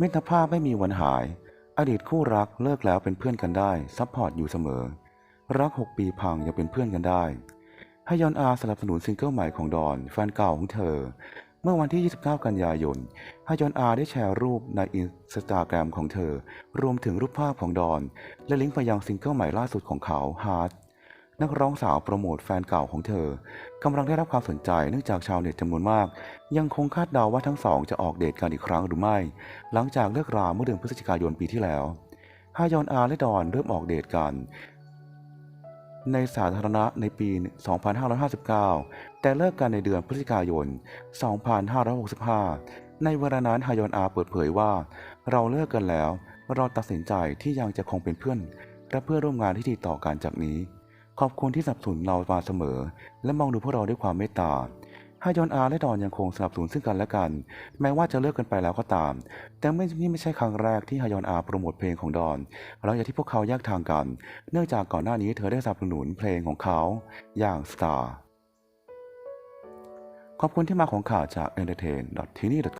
มิตรภาพไม่มีวันหาย อดีตคู่รักเลิกแล้วเป็นเพื่อนกันได้ซัพพอร์ตอยู่เสมอ รัก 6 ปีพังยังเป็นเพื่อนกันได้ให้ยอนอาสนับสนุนซิงเกิลใหม่ของดอนแฟนเก่าของเธอ เมื่อวันที่ 29 กันยายนฮยอนอาได้แชร์รูปในอินสตาแกรมของเธอ รวมถึงรูปภาพของดอน และลิงก์ไปยังซิงเกิลใหม่ล่าสุดของเขา Heart นักร้องสาวโปรโมทแฟนเก่าของเธอกำลังได้รับความสนใจเนื่องจากชาวเน็ตจำนวนมาก ยังคงคาดเดาว่าทั้งสองจะออกเดทกันอีกครั้งหรือไม่ หลังจากเลิกราเมื่อเดือนพฤศจิกายนปีที่แล้วฮายอนอาและดอนเริ่มออกเดทกัน ในสาธารณะในปี 2559 แต่เลิกกันในเดือนพฤศจิกายน 2565 ในเวลานั้นฮายอนอาเปิดเผยว่า เราเลิกกันแล้วเราตัดสินใจที่ยังจะคงเป็นเพื่อนและเพื่อร่วมงานที่ดีต่อกันจากนี้ ขอบคุณที่สนับสนุนเรามาเสมอ และมองดูพวกเราด้วยความเมตตาฮายอนอาและดอนยังคงสนับสนุนซึ่งกันและกัน แม้ว่าจะเลิกกันไปแล้วก็ตาม แต่ไม่นี่ไม่ใช่ครั้งแรกที่ฮายอนอาโปรโมทเพลงของดอนหลังจากที่พวกเขาแยกทางกัน เนื่องจากก่อนหน้านี้เธอได้สนับสนุนเพลงของเขา อย่าง Star ขอบคุณที่มาของข่าวจาก entertain t i n y